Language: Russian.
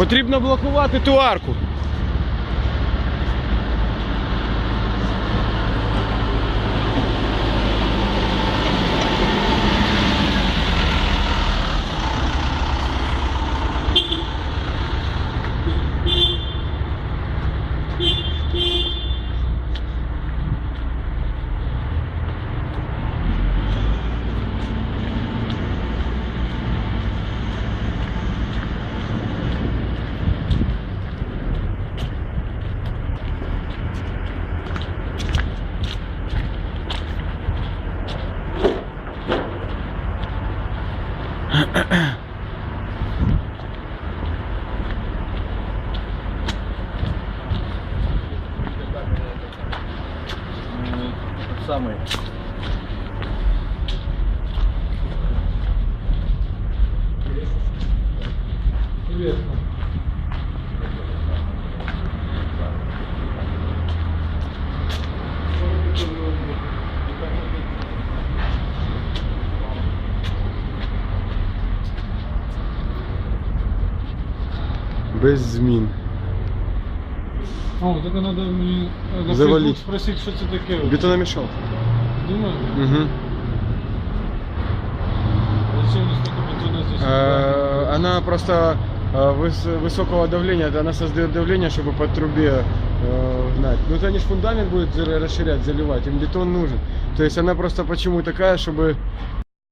Потрібно блокувати ту арку. Самый. Без змін. А, это надо мне э, на Завалить. Facebook спросить, что это такое. Бетономішалка. Думаю, Угу. зачем мне столько бетона здесь? Э, Она просто э, выс- высокого давления, это она создает давление, чтобы по трубе э, гнать. Ну это не ж фундамент будет за- расширять, заливать, им бетон нужен. То есть она просто почему такая, чтобы